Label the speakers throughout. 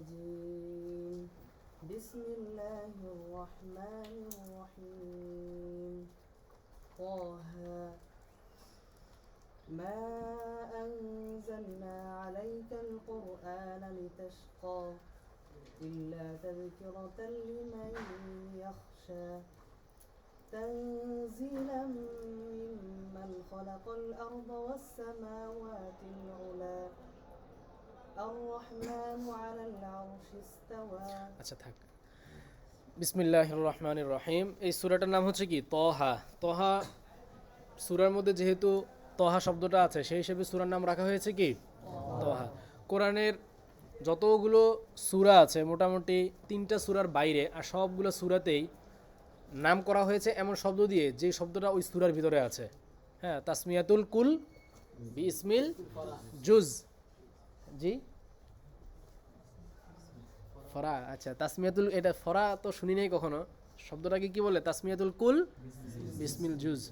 Speaker 1: الرجيم. بسم الله الرحمن الرحيم. طه. ما أنزلنا عليك القرآن لتشقى إلا تذكرة لمن يخشى. تنزيلا ممن خلق الأرض والسماوات العلى.
Speaker 2: আচ্ছা থাক। বিসমিল্লাহ রহমান রহিম এই সুরাটার নাম হচ্ছে কি? তহা। তহা সুরার মধ্যে যেহেতু তহা শব্দটা আছে, সেই হিসেবে সুরার নাম রাখা হয়েছে কি? তহা। কোরআনের যতগুলো সুরা আছে, মোটামুটি তিনটা সুরার বাইরে, আর সবগুলো সুরাতেই নাম করা হয়েছে এমন শব্দ দিয়ে, যে শব্দটা ওই সুরার ভিতরে আছে। হ্যাঁ তাসমিয়াতুল কুল বিসমিল জুজ। জি? ফরা আচ্ছা তাসমিয়াতুল, এটা ফরা তো শুনি নাই কখনো। শব্দটাকে কি বলে? তাসমিয়াতুল কুল? বিসমিল জুজ।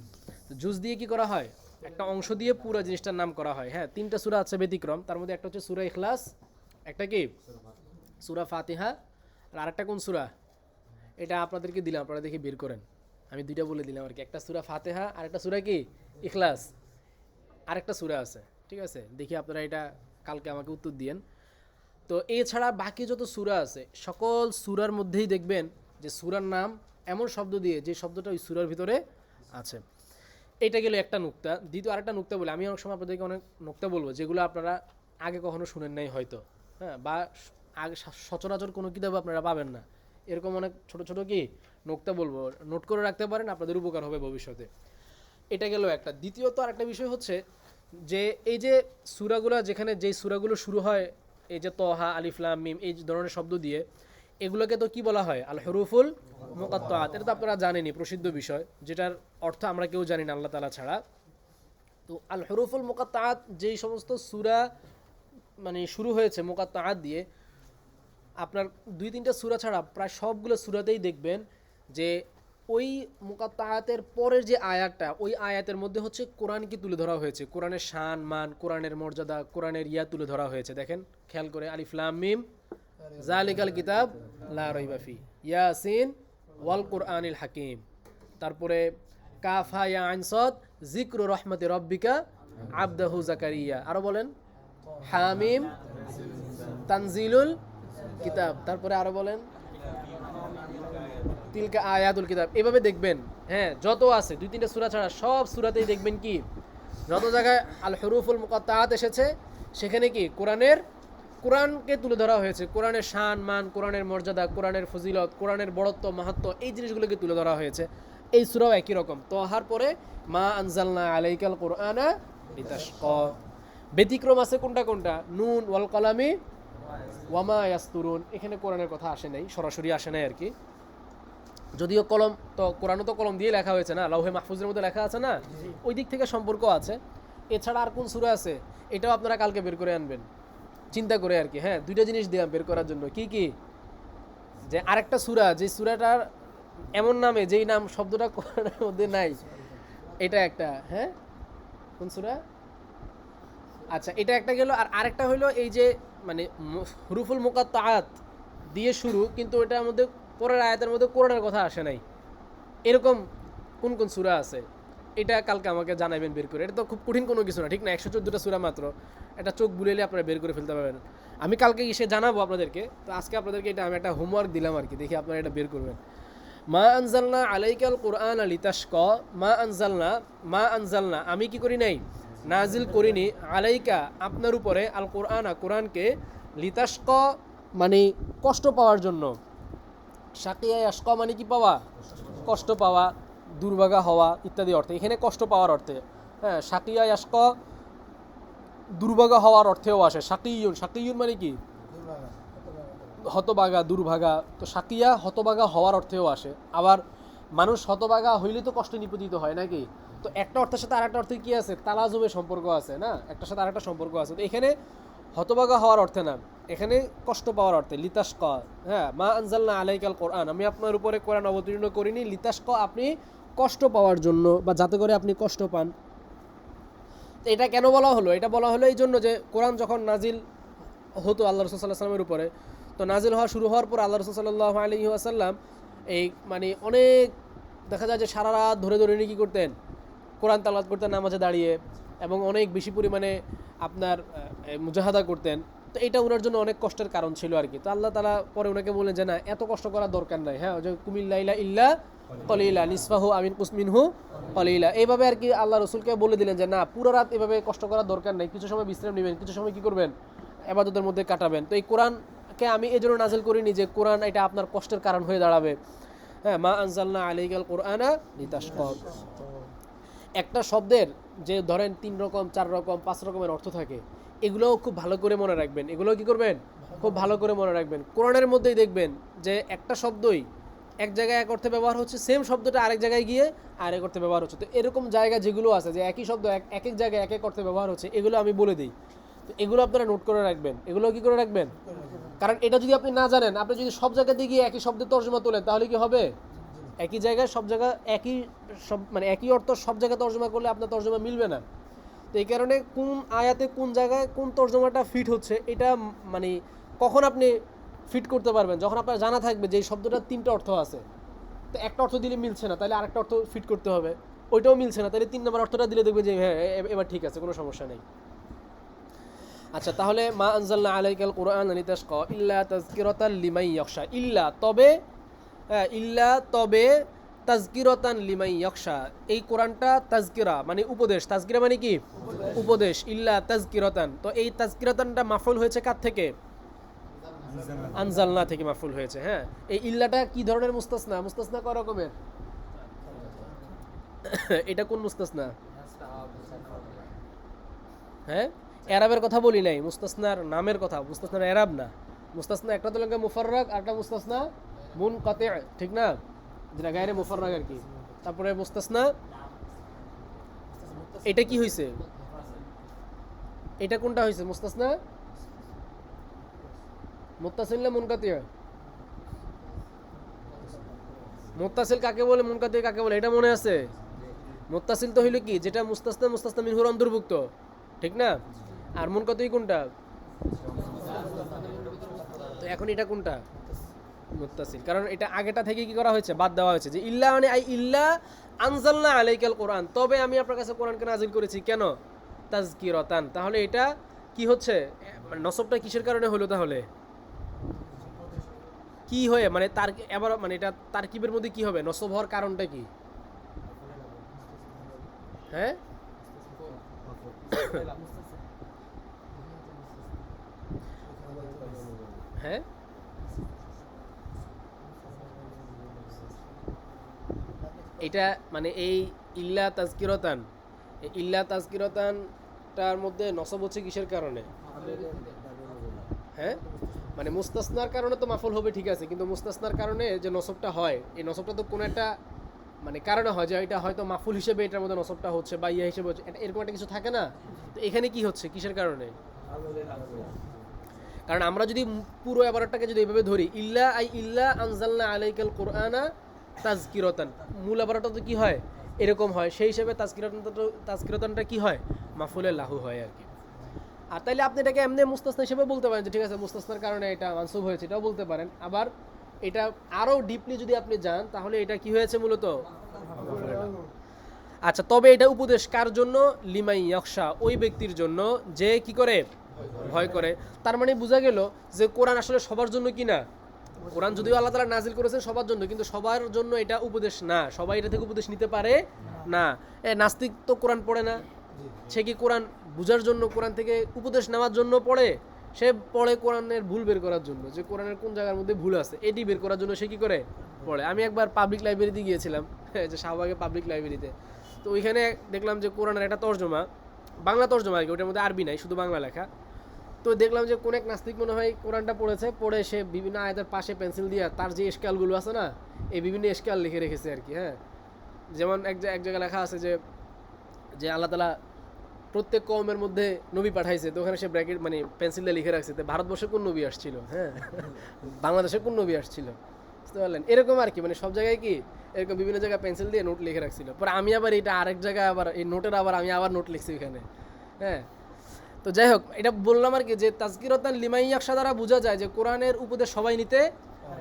Speaker 2: জুজ দিয়ে কি করা হয়? একটা অংশ দিয়ে পুরো জিনিসটার নাম করা হয়। হ্যাঁ তিনটা সুরা আছে ব্যতিক্রম। তার মধ্যে একটা হচ্ছে সুরা ইখলাস, একটা কি? সুরা ফাতিহা। আর আরেকটা কোন সুরা? এটা আপনাদেরকে দিলাম, আপনারা দেখে বের করেন। আমি দুইটা বলে দিলাম আর কি। একটা সুরা ফাতেহা, আর একটা সুরা কি? ইখলাস। আরেকটা সুরা আছে, ঠিক আছে? দেখি আপনারা এটা কালকে আমাকে উত্তর দিয়েন। তো এছাড়া বাকি যত সুরা আছে, সকল সুরার মধ্যেই দেখবেন যে সুরার নাম এমন শব্দ দিয়ে যে শব্দটা ওই সুরার ভিতরে আছে। এটা গেলে একটা নুক্তা। দ্বিতীয় আরেকটা নুক্তা বলে, আমি অনেক সময় আপনাদেরকে অনেক নুক্তা বলব, যেগুলো আপনারা আগে কখনো শুনেন নাই হয়তো হ্যাঁ বা আগে সচরাচর কোনো কিতাব আপনারা পাবেন না। এরকম অনেক ছোট ছোট কি নোকটা বলব, নোট করে রাখতে পারেন, আপনাদের উপকার হবে ভবিষ্যতে। এটা গেল একটা। দ্বিতীয়ত আরেকটা বিষয় হচ্ছে যে, এই যে সুরাগুলো, যেখানে যেই সুরাগুলো শুরু হয় এই যে তহা আলিফলাম মিম এই ধরনের শব্দ দিয়ে এগুলোকে তো কি বলা হয়? আল হরুফুল মোকাত্তাত এটা তো আপনারা জানেনই, প্রসিদ্ধ বিষয়, যেটার অর্থ আমরা কেউ জানি না, আল্লাহ তালা ছাড়া। তো আল হরুফুল মোকাত্তাত যেই সমস্ত সুরা মানে শুরু হয়েছে মোকাত্তাত দিয়ে, আপনার দুই তিনটা সুরা ছাড়া প্রায় সবগুলো সুরাতেই দেখবেন যে ওই মুকাত্তায়াতের পরের যে আয়াতটা, ওই আয়াতের মধ্যে হচ্ছে কোরআনকে তুলে ধরা হয়েছে? কোরআনের শান, মান, কোরআনের মর্যাদা, কোরআনের ইয়া তুলে ধরা হয়েছে। দেখেন, খেয়াল করে আলিফলাম মিম। জালিকাল কিতাব, লা ইয়াসিন ওয়াল কোরআনিল হাকিম। তারপরে, কাফা ইয়া আইনসদ জিক্র রহমতে রব্বিকা আবদাহু জাকারিয়া আরও বলেন, হামিম, তানজিলুল কিতাব। তারপরে আরও বলেন তিলকা আয়াতুল কিতাব। এভাবে দেখবেন হ্যাঁ যত আছে, দুই তিনটা সূরা ছাড়া সব সূরাতেই দেখবেন কি? যত জায়গায় আল হরুফুল মুকাত্তাআত এসেছে, সেখানে কি? কোরআনের, কোরআনকে তুলে ধরা হয়েছে। কোরআনের শান, মান, কোরআনের মর্যাদা, কোরআনের ফজিলত, কোরআনের বড়ত্ব, মাহাত্ম, এই জিনিসগুলোকে তুলে ধরা হয়েছে। এই সূরাও একই রকম। তোহার পরে, মা আনজালনা আলাইকাল কোরআনা লিতাশক। ব্যতিক্রম আছে কোনটা কোনটা? নুন ওয়াল কলামি ওয়ামা ইয়াস্তুরুন। এখানে কোরআনের কথা আসে নাই, সরাসরি আসে নাই আর কি। যদিও কলম তো কোরআনও তো কলম দিয়ে লেখা হয়েছে না লাউহে মাহফুজের মধ্যে লেখা আছে না? ওই দিক থেকে সম্পর্ক আছে। এছাড়া আর কোন সুরা আছে? এটাও আপনারা কালকে বের করে আনবেন। চিন্তা করে আর কি হ্যাঁ দুইটা জিনিস দিলাম বের করার জন্য। কি কি? যে আরেকটা সুরা যে সুরাটার এমন নামে যেই নাম শব্দটা কোরআনের মধ্যে নাই। এটা একটা হ্যাঁ? কোন সুরা? আচ্ছা এটা একটা গেল আর আরেকটা হলো এই যে মানে হুরুফুল মুকাত্তাআত দিয়ে শুরু কিন্তু এটার মধ্যে পরের আয়াতের মধ্যে কোরআনের কথা আসে নাই। এরকম কোন কোন সূরা আছে? এটা কালকে আমাকে জানাবেন বের করে। এটা তো খুব কঠিন কোনো কিছু না, ঠিক না? একশো চোদ্দোটা সূরা মাত্র। এটা চোখ বুলেলে আপনারা বের করে ফেলতে পারবেন। আমি কালকে এসে জানাব আপনাদেরকে। তো আজকে আপনাদেরকে এটা আমি একটা হোমওয়ার্ক দিলাম আর কি। দেখি আপনারা এটা বের করবেন। মা আনজালনা আলাইকাল কোরআন আলী তাস্ক মা আনজালনা মা আনজালনা। আমি কি করি নাই? নাজিল করিনি। আলাইকা, আপনার উপরে আল কোরআনা কোরআনকে লিতাস্ক মানে কষ্ট পাওয়ার জন্য। সাকিয়া আশক মানে কি পাওয়া? কষ্ট পাওয়া, দুর্ভাগা হওয়া ইত্যাদি অর্থে। এখানে কষ্ট পাওয়ার অর্থে। হ্যাঁ সাকিয়া আশক দুর্ভাগা হওয়ার অর্থেও আসে। সাকিয়ুন সাকিয়ুন মানে কি? হতবাগা, দুর্ভাগা। তো সাকিয়া হতবাগা হওয়ার অর্থেও আসে। আবার মানুষ হতবাগা হইলে তো কষ্ট নিপতিত হয় নাকি তো একটা অর্থের সাথে আরেকটা অর্থে কি আছে? তালাজুবে সম্পর্ক আছে, না? একটার সাথে আরেকটা সম্পর্ক আছে। তো এখানে হতবাগা হওয়ার অর্থে না, এখানে কষ্ট পাওয়ার অর্থে লিতাস্ক হ্যাঁ মা আনজালনা আলাইকাল কোরআন, আমি আপনার উপরে কোরআন অবতীর্ণ করিনি লিতাস্ক আপনি কষ্ট পাওয়ার জন্য বা যাতে করে আপনি কষ্ট পান। এটা কেন বলা হলো? এটা বলা হলো এই জন্য যে কোরআন যখন নাজিল হতো আল্লাহ রসুল্লাহ সাল্লামের উপরে, তো নাজিল হওয়া শুরু হওয়ার পর আল্লাহ রসুল সাল্লাহ আলী আসাল্লাম এই মানে অনেক দেখা যায় যে সারা রাত ধরে ধরে উনি কী করতেন? কোরআন তালাত করতেন, নামাজে দাঁড়িয়ে। এবং অনেক বেশি পরিমাণে আপনার মুজাহাদা করতেন। তো এটা ওনার জন্য অনেক কষ্টের কারণ ছিল আর কি। তো আল্লাহ তালা পরে ওনাকে বললেন যে, না, এত কষ্ট করার দরকার নাই। হ্যাঁ যে কুমিল্লা ইলা ইল্লা কলিলা, নিসফাহু আমিন কুসমিনহু কলিলা। এইভাবে আর কি আল্লাহ রসুলকে বলে দিলেন যে, না, পুরো রাত এভাবে কষ্ট করার দরকার নেই। কিছু সময় বিশ্রাম নেবেন, কিছু সময় কি করবেন? এবাদতের মধ্যে কাটাবেন। তো এই কোরআনকে আমি এই জন্য নাজেল করিনি যে, কোরআন এটা আপনার কষ্টের কারণ হয়ে দাঁড়াবে। হ্যাঁ মা আনজালনা আলাইকাল কোরআনা লিতাশকর একটা শব্দের যে ধরেন তিন রকম, চার রকম, পাঁচ রকমের অর্থ থাকে, এগুলোও খুব ভালো করে মনে রাখবেন। এগুলো কি করবেন? খুব ভালো করে মনে রাখবেন। কোরআনের মধ্যেই দেখবেন যে একটা শব্দই এক জায়গায় এক অর্থে ব্যবহার হচ্ছে সেম শব্দটা আরেক জায়গায় গিয়ে আরেক অর্থে ব্যবহার হচ্ছে। তো এরকম জায়গা যেগুলো আছে, যে একই শব্দ এক এক জায়গায় এক এক অর্থে ব্যবহার হচ্ছে, এগুলো আমি বলে দিই। তো এগুলো আপনারা নোট করে রাখবেন। এগুলো কি করে রাখবেন? কারণ এটা যদি আপনি না জানেন, আপনি যদি সব জায়গাতে গিয়ে একই শব্দের তর্জমা তোলেন, তাহলে কি হবে? একই জায়গায় সব জায়গা একই সব মানে একই অর্থ সব জায়গায় তর্জমা করলে আপনার তর্জমা মিলবে না। তো এই কারণে কোন আয়াতে কোন জায়গায় কোন তর্জমাটা ফিট হচ্ছে, এটা মানে কখন আপনি ফিট করতে পারবেন? যখন আপনার জানা থাকবে যে এই শব্দটার তিনটা অর্থ আছে। তো একটা অর্থ দিলে মিলছে না, তাহলে আরেকটা অর্থ ফিট করতে হবে। ওইটাও মিলছে না, তাহলে তিন নম্বর অর্থটা দিলে দেখবে যে হ্যাঁ এবার ঠিক আছে, কোনো সমস্যা নেই। আচ্ছা তাহলে মা আনজালনা আলাইকাল কোরআন লিতাশক ইল্লা তাজকিরাতাল লিমাই ইয়াখশা। ইল্লা, তবে ইল্লা তবে তাজকিরতান লিমাই ইয়াখশা। এই কোরআনটা তাজকিরা মানে উপদেশ। তাজকিরা মানে কি? উপদেশ। ইল্লা তাজকিরতান। তো এই তাজকিরতানটা মাফুল হয়েছে কার থেকে? আনজালনা থেকে মাফুল হয়েছে হ্যাঁ। এই ইল্লাটা কি ধরনের মুস্তাসনা? মুস্তাসনা কয় রকমের? এটা কোন মুস্তাসনা? হ্যাঁ? এরাবের কথা বলি নাই। মুস্তাসনার নামের কথা। মুস্তাসনার এরাব না। মুস্তাসনা একটা তো লাগে মুফাররাক আর একটা মুস্তাসনা মুন কাতে ঠিক না যেটা গায়ে মুফাররাক আর কি তারপরে মুস্তাসনা এটা কি হয়েছে এটা কোনটা হয়েছে মুস্তাসনা না মুনকাতি মুত্তাসিল কাকে বলে মুনকাতি কাকে বলে এটা মনে আছে মুত্তাসিল তো হইল কি যেটা মুস্তাসনা মুস্তাসনা মিনহুর অন্তর্ভুক্ত ঠিক না আর মুনকাতি কোনটা তো এখন এটা কোনটা মুত্তাসিল। কারণ এটা আগেটা থেকে কি করা হয়েছে? বাদ দেওয়া হয়েছে যে ইল্লা মানে আই ইল্লা আনজালনা আলাইকাল কোরআন। তবে আমি আপনার কাছে কোরআনকে নাজিল করেছি কেন? তাজকিরতান তাহলে এটা কি হচ্ছে? মানে নসবটা কিসের কারণে হলো তাহলে? কি হয়ে? মানে তার এবার মানে এটা তারকিবের মধ্যে কি হবে? নসব হওয়ার কারণটা কি? হ্যাঁ? হ্যাঁ? এটা মানে এই ইল্লা তাজকিরতান ইল্লা তাজকিরতানটার মধ্যে নসব হচ্ছে কিসের কারণে? হ্যাঁ? মানে মুস্তাসনার কারণে তো মাফল হবে, ঠিক আছে, কিন্তু মুস্তাসনার কারণে যে নসবটা হয়, এই নসবটা তো কোনো একটা মানে কারণে হয় যে এটা হয়তো মাফুল হিসেবে এটার মধ্যে নসবটা হচ্ছে বা ইয়া হিসেবে হচ্ছে এরকম একটা কিছু থাকে না? তো এখানে কি হচ্ছে? কিসের কারণে? কারণ আমরা যদি পুরো এবারটাকে যদি এইভাবে ধরি, ইল্লা আই ইল্লা আনজালনা আলাইকাল কোরআনা তাজকিরতান। মূল আবারটা তো কি হয়? এরকম হয়। সেই হিসেবে তাজকিরতানটা তো তাজকিরতানটা কি হয়? মাফুলের লাহু হয় আর কি। আর তাইলে আপনি এটাকে এমনি মুস্তাসনা হিসেবে বলতে পারেন যে, ঠিক আছে, মুস্তাসনার কারণে এটা মানসুব হয়েছে। এটাও বলতে পারেন। আবার এটা আরও ডিপলি যদি আপনি যান, তাহলে এটা কি হয়েছে মূলত? আচ্ছা তবে এটা উপদেশ কার জন্য? লিমাই ইয়কশা ওই ব্যক্তির জন্য। যে কি করে? ভয় করে। তার মানে বোঝা গেল যে কোরআন আসলে সবার জন্য কি না? কোরআন যদিও আল্লাহ তালা নাজিল করেছেন সবার জন্য, কিন্তু সবার জন্য এটা উপদেশ না। সবাই এটা থেকে উপদেশ নিতে পারে না। এ, নাস্তিক তো কোরআন পড়ে না। সে কি কোরআন বুঝার জন্য, কোরআন থেকে উপদেশ নেওয়ার জন্য পড়ে? সে পড়ে কোরআনের ভুল বের করার জন্য, যে কোরআনের কোন জায়গার মধ্যে ভুল আছে, এটি বের করার জন্য সে কি করে? পড়ে। আমি একবার পাবলিক লাইব্রেরিতে গিয়েছিলাম যে শাহবাগে পাবলিক লাইব্রেরিতে তো ওইখানে দেখলাম যে কোরআনের একটা তর্জমা, বাংলা তর্জমা আর কি, ওটার মধ্যে আরবি নাই, শুধু বাংলা লেখা। তো দেখলাম যে কোন এক নাস্তিক মনে হয় কোরআনটা পড়েছে, পড়ে সে বিভিন্ন আয়াতের পাশে পেন্সিল দিয়ে তার যে স্কেলগুলো আছে না, এই বিভিন্ন স্কেল লিখে রেখেছে আর কি হ্যাঁ। যেমন এক এক জায়গায় লেখা আছে যে যে আল্লাহ তালা প্রত্যেক কমের মধ্যে নবী পাঠাইছে, তো ওখানে সে ব্র্যাকেট মানে পেন্সিল দিয়ে লিখে রাখছে, তো ভারতবর্ষে কোন নবী আসছিল? হ্যাঁ বাংলাদেশে কোন নবী আসছিল? বুঝতে পারলেন? এরকম আর কি মানে সব জায়গায় কি, এরকম বিভিন্ন জায়গায় পেন্সিল দিয়ে নোট লিখে রাখছিল। পরে আমি আবার এটা আরেক জায়গায় আবার, এই নোটের আবার আমি আবার নোট লিখছি ওখানে হ্যাঁ। তো যাই হোক, এটা বললাম আর কি যে তাজকিরতান লিমাইয়াকশা দ্বারা বোঝা যায় যে কোরআনের উপদেশ সবাই নিতে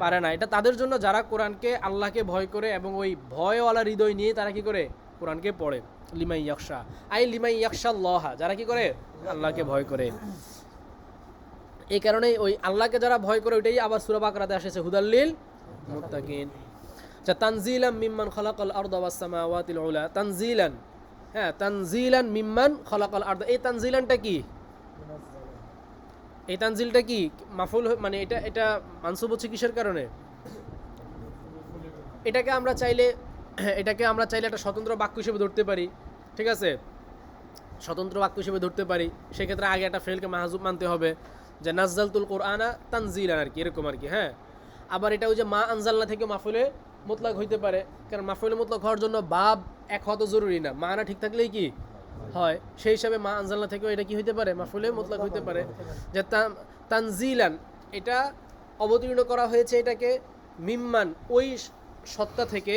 Speaker 2: পারে না। এটা তাদের জন্য যারা কোরআনকে আল্লাহকে ভয় করে এবং ওই ভয়ওয়ালা হৃদয় নিয়ে তারা কি করে? কোরআনকে পড়ে। লিমাই ইয়াকশা আই লিমাই ইয়াকশা লহা যারা কি করে? আল্লাহকে ভয় করে। এই কারণেই ওই আল্লাহকে যারা ভয় করে, ওইটাই আবার সুরা বাকরাতে আসেছে হুদাল্লিল মুত্তাকিন। আচ্ছা তানজিলাম মিম্মান খলাকাল আরদ ওয়াস উলা, তানজিলান হ্যাঁ তানজিলান মিম্মান খলাকাল আরদ। এই তানজিলানটা কি? এই তানজিলটা কি? মাফুল মানে এটা এটা মানসুব হচ্ছে কিসের কারণে? এটাকে আমরা চাইলে, এটাকে আমরা চাইলে একটা স্বতন্ত্র বাক্য হিসেবে ধরতে পারি, ঠিক আছে? স্বতন্ত্র বাক্য হিসেবে ধরতে পারি। সেক্ষেত্রে আগে একটা ফেলকে মাহাজুব মানতে হবে যে নাজ্জালতুল কোরআনা তানজিলান আর কি, এরকম আর কি হ্যাঁ? আবার এটা ওই যে মা আনজালনা থেকে মাফুলে মোতলাক হইতে পারে, কারণ মাফুলে মোতলাক হওয়ার জন্য বাব এক হওয়া তো জরুরি না। মানা ঠিক থাকলেই কি হয়? সেই হিসাবে মা আনজালনা থেকেও এটা কি হইতে পারে? মাফুলে মোতলাক হইতে পারে। যে তানজিলান এটা অবতীর্ণ করা হয়েছে এটাকে মিম্মান ওই সত্তা থেকে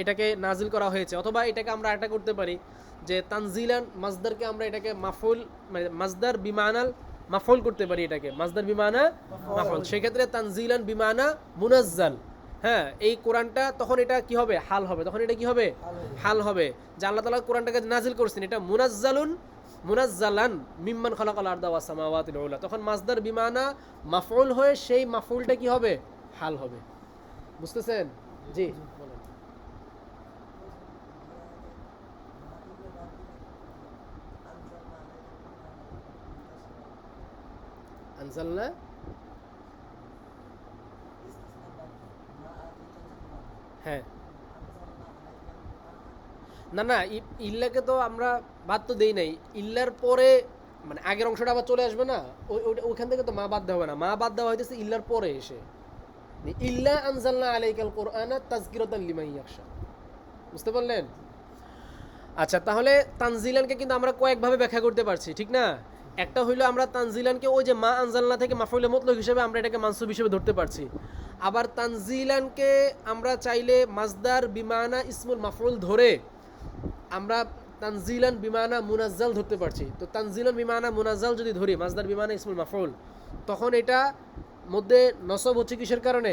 Speaker 2: এটাকে নাজিল করা হয়েছে। অথবা এটাকে আমরা এটা করতে পারি যে তানজিলান মাজদারকে আমরা এটাকে মাফুল মানে মাজদার বিমানাল মাফুল করতে পারি এটাকে। মাজদার বিমানা মাফুল। সেক্ষেত্রে তানজিলান বিমানা মুনাজ্জাল। হ্যাঁ এই কোরআনটা তখন এটা কি হবে? হাল হবে। তখন এটা কি হবে? হাল হবে। যে আল্লাহ তালা কোরআনটাকে নাজিল করছেন, এটা মুনাজ্জালুন, মুনাজ্জালান মিম্মান খলাকাল আরদা ওয়াস সামাওয়াতিল উলা। তখন মাজদার বিমানা মাফউল হয়ে সেই মাফউলটা কি হবে? হাল হবে। বুঝতেছেন? জি। বলেন হ্যাঁ। না না ইল্লাকে তো আমরা বাদ তো দেই নাই। ইল্লার পরে মানে আগের অংশটা আবার চলে আসবে না? ওই ওইখান থেকে তো মা বাদ দেওয়া হবে না। মা বাদ দেওয়া হইতেছে ইল্লার পরে এসে। মানে ইল্লা আনজালনা আলাইকাল কোরআনা তাজকিরাতান লিমান ইয়াখশা। বুঝতে পারলেন? আচ্ছা তাহলে তানজিলানকে কিন্তু আমরা কয়েকভাবে ব্যাখ্যা করতে পারছি, ঠিক না? একটা হইল আমরা তানজিলানকে ওই যে মা আনজালনা থেকে মাফুলে মতলব হিসেবে আমরা এটাকে মানসুব হিসেবে ধরতে পারছি। আবার তানজিলানকে আমরা চাইলে মাজদার বিমানা ইসমুল মাফুল ধরে আমরা তানজিলান বিমানা মুনাজ্জাল ধরতে পারছি। তো তানজিলান বিমানা মুনাজ্জাল যদি ধরি মাজদার বিমানা ইসমুল মাফুল তখন এটা মধ্যে নসব হচ্ছে কিসের কারণে?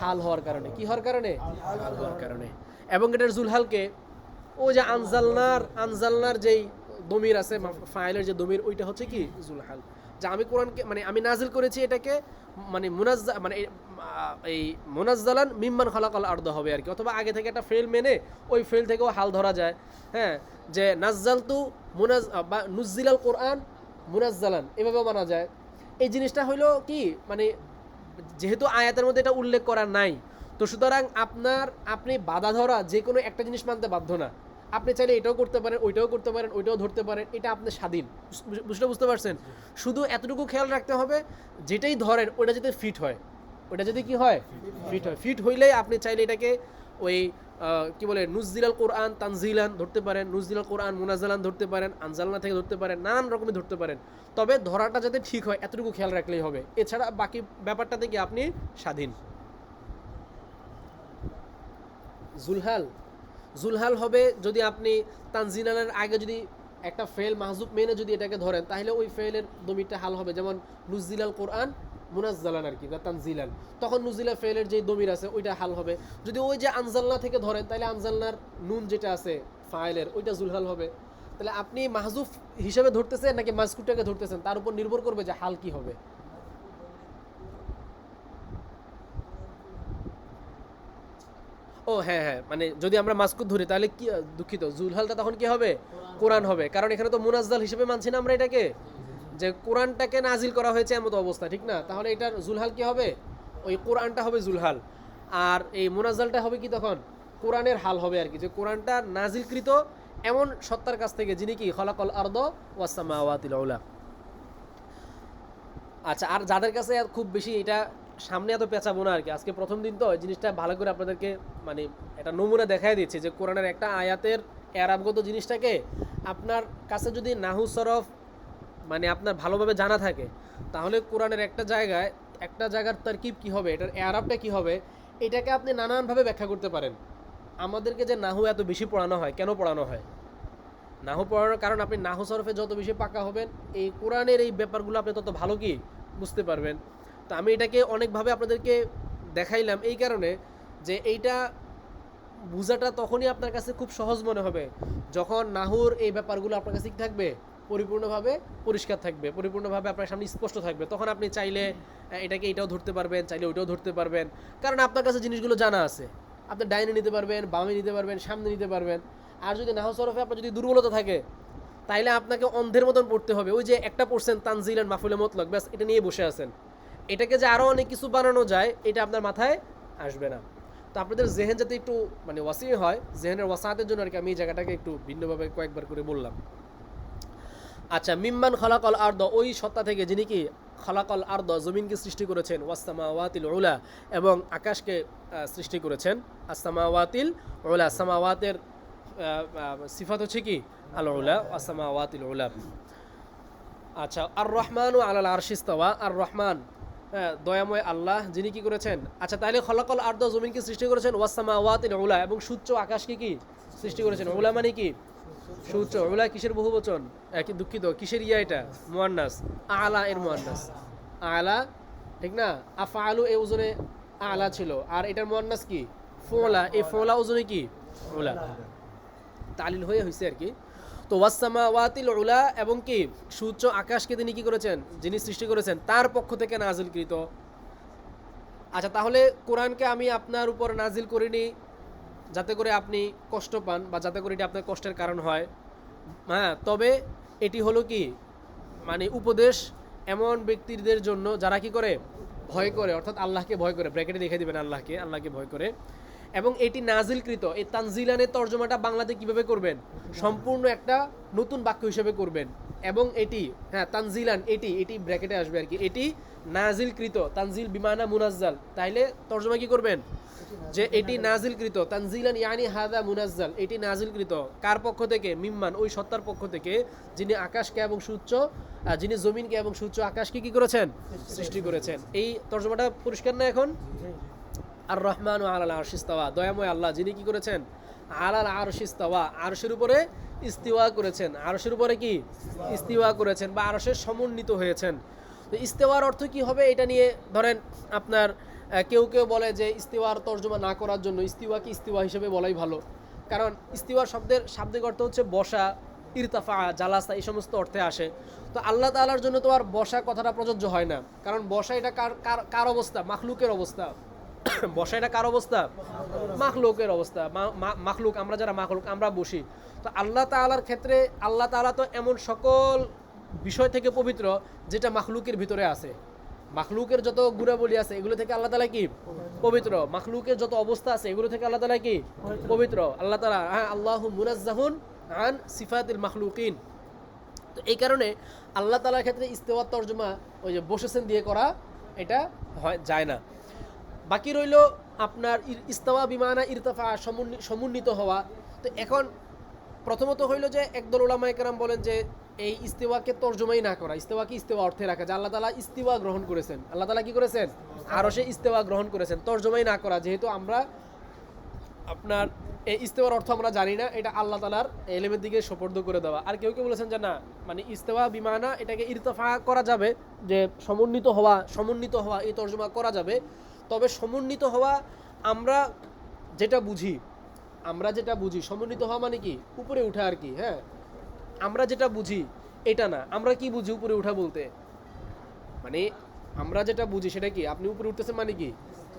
Speaker 2: হাল হওয়ার কারণে। কি হওয়ার কারণে? হাল হওয়ার কারণে। এবং এটার জুলহালকে ওই যে আনজালনার আনজালনার যেই দমির আছে ফাইলের যে দমির, ওইটা হচ্ছে কি? জুলহাল। যা আমি কোরআনকে মানে আমি নাজিল করেছি এটাকে মানে মুনাজ্জা মানে এই, মুনাজ্জালান মিম্মান খলাকাল আর্দ হবে আর কি। অথবা আগে থেকে একটা ফেল মেনে ওই ফেল থেকেও হাল ধরা যায়। হ্যাঁ যে নাজ্জালতু মুনাজ বা নুজ্জিলাল কোরআন মুনাজ্জালান এভাবেও মানা যায়। এই জিনিসটা হইল কি মানে যেহেতু আয়াতের মধ্যে এটা উল্লেখ করা নাই তো সুতরাং আপনার আপনি বাধা ধরা যে কোনো একটা জিনিস মানতে বাধ্য না। আপনি চাইলে এটাও করতে পারেন ওইটাও করতে পারেন ওইটাও ধরতে পারেন এটা আপনি স্বাধীন। বুঝ- বুঝতে বুঝতে পারছেন? শুধু এতটুকু খেয়াল রাখতে হবে যেটাই ধরেন ওটা যাতে ফিট হয়। ওটা যদি কি হয় ফিট হয়। ফিট হইলেই আপনি চাইলে এটাকে ওই কি বলে নুজদিলাল কোরআন তানজিলান ধরতে পারেন নুজদিলাল কোরআন মুনাজালান ধরতে পারেন, আনজালনা থেকে ধরতে পারেন, নানান রকমের ধরতে পারেন। তবে ধরাটা যাতে ঠিক হয়, এতটুকু খেয়াল রাখলেই হবে। এছাড়া বাকি ব্যাপারটা থেকে আপনি স্বাধীন। জুলহাল। জুলহাল হবে যদি আপনি তানজিলানের আগে যদি একটা ফেল মাহজুব মেনে যদি এটাকে ধরেন, তাহলে ওই ফেলের দমিরটা হাল হবে। যেমন নুজিলাল কোরআন মুনাজ্জালান আর কি বা তানজিলান তখন নুজিলা ফেলের যে দমির আছে, ওইটা হাল হবে। যদি ওই যে আনজালনা থেকে ধরেন তাহলে আনজালনার নুন যেটা আছে, ফাইলের, ওইটা জুলহাল হবে। তাহলে আপনি মাহজুফ হিসেবে ধরতেছেন নাকি মাজকুরটাকে ধরতেছেন? তার উপর নির্ভর করবে যে হাল কি হবে। ও হ্যাঁ হ্যাঁ মানে যদি আমরা মাসকুদ ধরি, তাহলে কি, দুঃখিত জুলহালটা তখন কি হবে? কোরআন হবে। কারণ এখানে তো মুনাজ্জাল হিসেবে মানছি না আমরা এটাকে? যে কোরআনটাকে নাজিল করা হয়েছে এমন অবস্থা, ঠিক না? তাহলে এটার জুলহাল কি হবে? ওই কোরআনটা হবে জুলহাল। আর এই মোনাজালটা হবে কি তখন? কোরআনের হাল হবে আর কি। যে কোরআনটা নাজিলকৃত এমন সত্তার কাছ থেকে যিনি কি? খলাকল আর্দ ওয়াসামাওয়াতিল আচ্ছা আর যাদের কাছে খুব বেশি এটা সামনে এত পেঁচাবো না আর কি। আজকে প্রথম দিন তো জিনিসটা ভালো করে আপনাদেরকে মানে এটা নমুনা দেখাই দিচ্ছে যে কোরআনের একটা আয়াতের এরাবগত জিনিসটাকে আপনার কাছে যদি নাহু সরফ মানে আপনার ভালোভাবে জানা থাকে। তাহলে কোরআনের একটা জায়গায়, একটা জায়গার তারকিব কী হবে? এটার এরাবটা কী হবে? এটাকে আপনি নানানভাবে ব্যাখ্যা করতে পারেন। আমাদেরকে যে নাহু এত বেশি পড়ানো হয়, কেন পড়ানো হয়? নাহু পড়ানোর কারণ আপনি নাহু সরফে যত বেশি পাকা হবেন, এই কোরআনের এই ব্যাপারগুলো আপনি তত ভালো কি বুঝতে পারবেন। তো আমি এটাকে অনেকভাবে আপনাদেরকে দেখাইলাম এই কারণে যে এইটা বোঝাটা তখনই আপনার কাছে খুব সহজ মনে হবে, যখন নাহুর এই ব্যাপারগুলো আপনার কাছে কি থাকবে। পরিপূর্ণভাবে পরিষ্কার থাকবে, পরিপূর্ণভাবে আপনার সামনে স্পষ্ট থাকবে। তখন আপনি চাইলে এটাকে এটাও ধরতে পারবেন, চাইলে ওইটাও ধরতে পারবেন। কারণ আপনার কাছে জিনিসগুলো জানা আছে। আপনি ডাইনে নিতে পারবেন, বামে নিতে পারবেন, সামনে নিতে পারবেন। আর যদি নাহু সরফে আপনার যদি দুর্বলতা থাকে, তাইলে আপনাকে অন্ধের মতন পড়তে হবে। ওই যে একটা পড়ছেন তানজিল অ্যান্ড মাহফুলের মতলক ব্যাস, এটা নিয়ে বসে আছেন। এটাকে যে আরও অনেক কিছু বানানো যায়, এটা আপনার মাথায় আসবে না। তো আপনাদের জেহেন যাতে একটু মানে ওয়াসি হয়, জেহেনের ওয়াসাতের জন্য আর কি আমি এই জায়গাটাকে একটু ভিন্নভাবে কয়েকবার করে বললাম। আচ্ছা মিম্মান খলাকল আর্দ, ওই সত্তা থেকে যিনি কি খলাকল আর্দ, জমিনকে সৃষ্টি করেছেন ওয়াস্তামা ওয়াতিল ওলা এবং আকাশকে সৃষ্টি করেছেন আস্তামা ওয়াতিল ওলা সামাওয়াতের সিফাত হচ্ছে কি? আল ওলা আসামা ওয়াতিল ওলা আচ্ছা আর রহমান ও আলাল আরশিস্তাওয়া আর রহমান দয়াময় আল্লাহ, যিনি কি করেছেন? আচ্ছা তাহলে খলাকল আর্দ, জমিনকে সৃষ্টি করেছেন ওয়াসামা ওয়াতিল ওলা এবং সূর্য আকাশকে কি? সৃষ্টি করেছেন। ওলা মানে কি? ওলা কিসের বহু বচন দুঃখিত। কিসের ইয়া এটা? মোয়ান্নাস আলা এর মোয়ান্নাস আলা, ঠিক না? আফআলু এই ওজনে আলা ছিল। আর এটার মোয়ান্নাস কি? ফোলা। এই ফোলা ওজনে কি? ওলা তালিল হয়ে হয়েছে আর কি। তো ওয়াসামা ওয়াতিল উলা এবং কি? সূর্য আকাশকে তিনি কি করেছেন? যিনি সৃষ্টি করেছেন। তার পক্ষ থেকে নাজিলকৃত। আচ্ছা তাহলে কোরআনকে আমি আপনার উপর নাজিল করিনি। যাতে করে আপনি কষ্ট পান বা যাতে করে এটি আপনার কষ্টের কারণ হয়। হ্যাঁ তবে এটি হলো কি? মানে উপদেশ এমন ব্যক্তিদের জন্য যারা কি করে? ভয় করে, অর্থাৎ আল্লাহকে ভয় করে। ব্র্যাকেটে দেখে দিবেন আল্লাহকে আল্লাহকে ভয় করে। এবং এটি নাজিলকৃত, এই তানজিলানের তর্জমাটা বাংলাতে কীভাবে করবেন? সম্পূর্ণ একটা নতুন বাক্য হিসেবে করবেন। এবং এটি হ্যাঁ তানজিলান, এটি এটি ব্র্যাকেটে আসবে আর কি। এটি নাজিলকৃত, তানজিল বিমানা মুনাজ্জাল। তাইলে তর্জমা কি করবেন? যে এটি নাজিলকৃত, তানজিলান ইয়ানি হাদা মুনাজ্জাল, এটি নাজিলকৃত। কার পক্ষ থেকে? মিম্মান, ওই সত্তার পক্ষ থেকে, যিনি আকাশকে এবং সূর্য যিনি জমিনকে এবং সূর্য আকাশকে কি করেছেন? সৃষ্টি করেছেন। এই তর্জমাটা পরিষ্কার না এখন? আর রহমান ও আলাল আরশিস্তাওয়া দয়াময় আল্লাহ, যিনি কি করেছেন? আলাল আরশিস্তাওয়া আরশের উপরে ইস্তিওয়া করেছেন। আরশের উপরে কি? ইস্তিওয়া করেছেন বা আরশের সমন্বিত হয়েছেন। তো ইস্তেওয়ার অর্থ কি হবে? এটা নিয়ে ধরেন আপনার কেউ কেউ বলে যে ইস্তিওয়ার তর্জমা না করার জন্য ইস্তিওয়াকে ইস্তিওয়া হিসেবে বলাই ভালো। কারণ ইস্তিওয়ার শব্দের, শাব্দিক অর্থ হচ্ছে বসা, ইরতাফা, জালাসা এই সমস্ত অর্থে আসে। তো আল্লাহ তাআলার জন্য তো আর বসা কথাটা প্রযোজ্য হয় না। কারণ বসা এটা কার কার অবস্থা? মাখলুকের অবস্থা। বসা এটা কার অবস্থা? মাখলুকের অবস্থা। মাখলুক, আমরা যারা মাখলুক, আমরা বসি। তো আল্লাহ তাআলার ক্ষেত্রে, আল্লাহ তাআলা তো এমন সকল বিষয় থেকে পবিত্র যেটা মাখলুকের ভিতরে আছে। মাখলুকের যত গুণাবলী আছে এগুলো থেকে আল্লাহ তাআলা কি? পবিত্র। মাখলুকের যত অবস্থা আছে এগুলো থেকে আল্লাহ তাআলা কি? পবিত্র। আল্লাহ তালা হ্যাঁ আল্লাহ মুনাজ্জাহুন আন সিফাতিল মাখলুকিন। তো এই কারণে আল্লাহ তালার ক্ষেত্রে ইস্তেওয়ার তর্জমা ওই যে বসেছেন দিয়ে করা এটা হয় যায় না। বাকি রইল আপনার ইস্তাওয়া বিমানা ইরতাফা সমন্বিত হওয়া। তো এখন প্রথমত হইল যে একদল ওলামা একরাম বলেন যে এই ইস্তেওয়াকে তর্জমাই না করা, ইস্তেওয়াকে ইস্তেওয়া অর্থে রাখা, যে আল্লাহ তালা ইস্তিওয়া গ্রহণ করেছেন। আল্লাহ তালা কি করেছেন? আরও সে ইস্তেওয়া গ্রহণ করেছেন। তর্জমাই না করা, যেহেতু আমরা আপনার এই ইস্তেওয়ার অর্থ আমরা জানি না, এটা আল্লাহ তালার এলেমের দিকে সোপর্দ করে দেওয়া। আর কেউ কেউ বলেছেন যে না মানে ইস্তেওয়া বিমানা, এটাকে ইরতফা করা যাবে, যে সমন্বিত হওয়া সমন্বিত হওয়া, এই তর্জমা করা যাবে। তবে সমন্বিত হওয়া আমরা যেটা বুঝি, আমরা যেটা বুঝি, সমন্বিত হওয়া মানে কি? উপরে উঠা আর কি হ্যাঁ? আমরা যেটা বুঝি, এটা না। আমরা কি বুঝি উপরে উঠা বলতে? মানে আমরা যেটা বুঝি সেটা কি? আপনি উপরে উঠতেছেন মানে কি?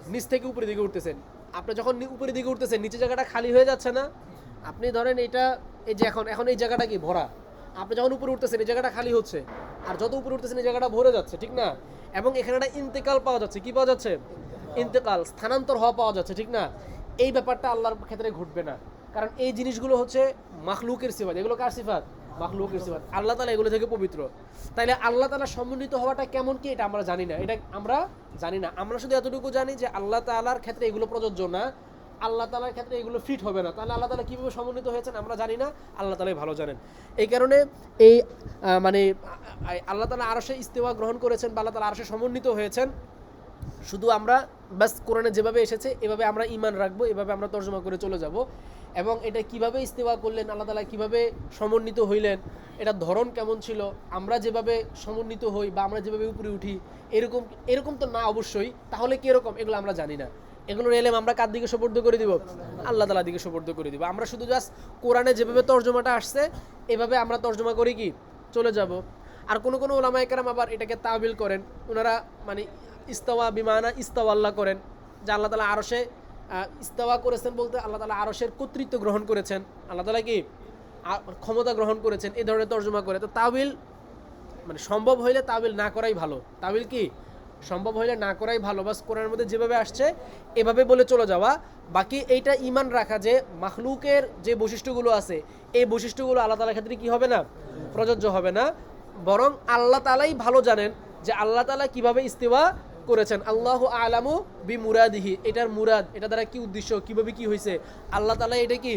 Speaker 2: নিচ থেকে উপরের দিকে উঠতেছেন। আপনি যখন উপরের দিকে উঠতেছেন নিচে জায়গাটা খালি হয়ে যাচ্ছে না? আপনি ধরেন এটা, এই যে এখন এখন এই জায়গাটা কি? ভরা। আপনি যখন উপরে উঠতেছেন, এই জায়গাটা খালি হচ্ছে। আর যত উপরে উঠতেছেন, এই জায়গাটা ভরে যাচ্ছে, ঠিক না? এবং এখানে একটা ইন্তেকাল পাওয়া যাচ্ছে। কি পাওয়া যাচ্ছে? ইন্তেকাল, স্থানান্তর হওয়া পাওয়া যাচ্ছে, ঠিক না? এই ব্যাপারটা আল্লাহর ক্ষেত্রে ঘটবে না। কারণ এই জিনিসগুলো হচ্ছে মাখলুকের সিফাত। এগুলো কার সিফাত? মাখলুকের আল্লাহ তালা এগুলো থেকে পবিত্র। তাইলে আল্লাহ তালা সমন্বিত হওয়াটা কেমন কি এটা আমরা জানি না। এটা আমরা জানি না। আমরা শুধু এতটুকু জানি যে আল্লাহ তালার ক্ষেত্রে এগুলো প্রযোজ্য না। আল্লাহ তালার ক্ষেত্রে এগুলো ফিট হবে না। তাহলে আল্লাহ তালা কীভাবে সমন্বিত হয়েছেন আমরা জানি না। আল্লাহ তালাই ভালো জানেন। এই কারণে এই মানে আল্লাহ তালা আরও সে ইস্তেওয়া গ্রহণ করেছেন বা আল্লাহ তালা আরশে সমন্বিত হয়েছেন। শুধু আমরা ব্যাস কোরআনে যেভাবে এসেছে, এভাবে আমরা ইমান রাখব, এভাবে আমরা তর্জমা করে চলে যাব। এবং এটা কীভাবে ইস্তেফা করলেন, আল্লাহ তালা কীভাবে সমন্বিত হইলেন, এটার ধরন কেমন ছিল, আমরা যেভাবে সমন্বিত হই বা আমরা যেভাবে উপরে উঠি, এরকম এরকম তো না অবশ্যই, তাহলে কীরকম এগুলো আমরা জানি না। এগুলোর এলেম আমরা কার দিকে সোপর্দ করে দিব? আল্লাহ তালার দিকে সোপর্দ করে দিব। আমরা শুধু জাস্ট কোরআনে যেভাবে তর্জমাটা আসছে, এভাবে আমরা তর্জমা করি কি? চলে যাব। আর কোনো কোনো ওলামা একরাম আবার এটাকে তাবিল করেন। ওনারা মানে ইস্তাওয়া বিমানা ইস্তাওয়া আল্লাহ করেন, যে আল্লাহ তালা আরশে ইস্তাওয়া করেছেন বলতে আল্লাহ তালা আরসের কর্তৃত্ব গ্রহণ করেছেন। আল্লাহ তালা কি? ক্ষমতা গ্রহণ করেছেন এ ধরনের তর্জমা করে। তো তাবিল মানে সম্ভব হইলে তাবিল না করাই ভালো। তাবিল কি? সম্ভব হইলে না করাই ভালো। বাস কোরআনের মধ্যে যেভাবে আসছে, এভাবে বলে চলে যাওয়া। বাকি এইটা ইমান রাখা যে মাখলুকের যে বৈশিষ্ট্যগুলো আছে, এই বৈশিষ্ট্যগুলো আল্লাহ তালার ক্ষেত্রে কি হবে না? প্রযোজ্য হবে না। বরং আল্লাহ তালাই ভালো জানেন যে আল্লাহ তালা কীভাবে ইস্তেওয়া করেছেন। আল্লাহ আলামু বি মুরাদিহি এটার মুরাদ, এটা দ্বারা কি উদ্দেশ্য, কীভাবে কি হয়েছে আল্লাহ তালা এটা কি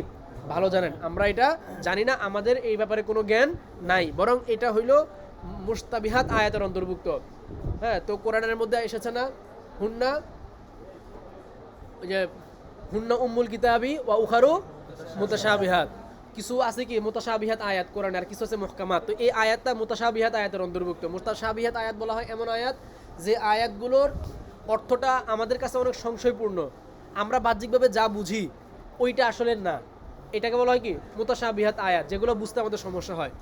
Speaker 2: ভালো জানেন। আমরা এটা জানি না, আমাদের এই ব্যাপারে কোনো জ্ঞান নাই। বরং এটা হইল মুস্তাবিহাত আয়াতের অন্তর্ভুক্ত। হ্যাঁ তো কোরআনের মধ্যে এসেছে না, হুন্না যে হুন্না উম্মুল কিতাবি ওয়া উখারু মুতাশাবিহাত। কিছু আছে কি মুতাশাবিহাত আয়াত কোরআনে, আর কিছু আছে মুহকামাত। তো এই আয়াতটা মুতাশাবিহাত আয়াতের অন্তর্ভুক্ত। মুতাশাবিহাত আয়াত বলা হয় এমন আয়াত যে আয়াতগুলোর অর্থটা আমাদের কাছে অনেক সংশয়পূর্ণ। আমরা বাহ্যিকভাবে যা বুঝি, ওইটা আসলে না। এটাকে বলা হয় কি? মোতাসা বিহাত আয়াত, যেগুলো বুঝতে আমাদের সমস্যা হয়।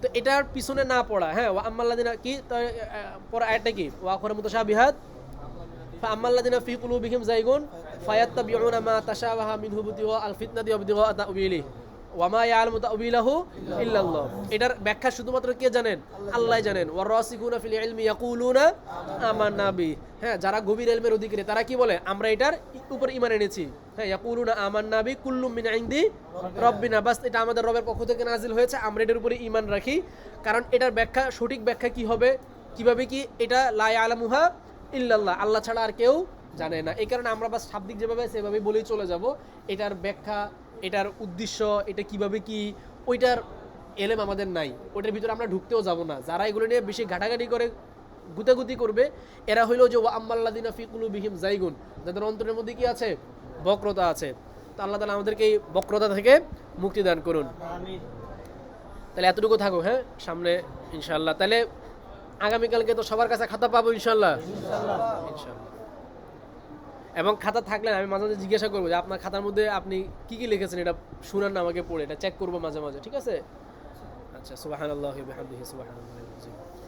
Speaker 2: তো এটার পিছনে না পড়া হ্যাঁ ও আম্মাল্লাদিনা কি? পড়া আয়াতটা কি? ওয়া করে মোতাসা বিহাত আম্মাল্লাদিনা ফি কুলু বিহিম জাইগুন ফায়াত্তা বিউনা মা তাশাবাহা মিনহু বুতিওয়া আল ফিতনা দিওয়া বিদিওয়া তাউইলি ইল্লাল্লাহ। এটার ব্যাখ্যা শুধুমাত্র কে জানেন? আল্লাহ জানেন। ফিল বি। হ্যাঁ যারা গভীর ইলমের অধিকারী, তারা কি বলে? আমরা এটার উপর ঈমান এনেছি। হ্যাঁ বাস, এটা আমাদের রবের পক্ষ থেকে নাজিল হয়েছে। আমরা এটার উপরে রাখি। কারণ এটার ব্যাখ্যা, সঠিক ব্যাখ্যা কি হবে? কীভাবে কি? এটা ইল্লাল্লাহ। আল্লাহ ছাড়া আর কেউ জানে না। এই কারণে আমরা বাস যেভাবে সেভাবে বলেই চলে যাব। এটার ব্যাখ্যা এটার উদ্দেশ্য, এটা কীভাবে কি, ওইটার এলেম আমাদের নাই। ওইটার ভিতরে আমরা ঢুকতেও যাব না। যারা এগুলো নিয়ে বেশি ঘাটাঘাটি করে, গুতাগুতি করবে, এরা হইল যে আম্মাল্লাদিনা ফিকুলু বিহিম জাইগুন যাদের অন্তরের মধ্যে কি আছে? বক্রতা আছে। তো আল্লাহ তালা আমাদেরকে এই বক্রতা থেকে মুক্তি দান করুন। তাহলে এতটুকু থাকো হ্যাঁ? সামনে ইনশাল্লাহ তাহলে আগামীকালকে তো সবার কাছে খাতা পাবো ইনশাল্লাহ ইনশাল্লাহ এবং খাতা থাকলে আমি মাঝে মাঝে জিজ্ঞাসা করব যে আপনার খাতার মধ্যে আপনি কি কি লিখেছেন? এটা শুনান না আমাকে পড়ে, এটা চেক করব মাঝে মাঝে, ঠিক আছে? আচ্ছা সুবাহান আল্লাহ সুবাহান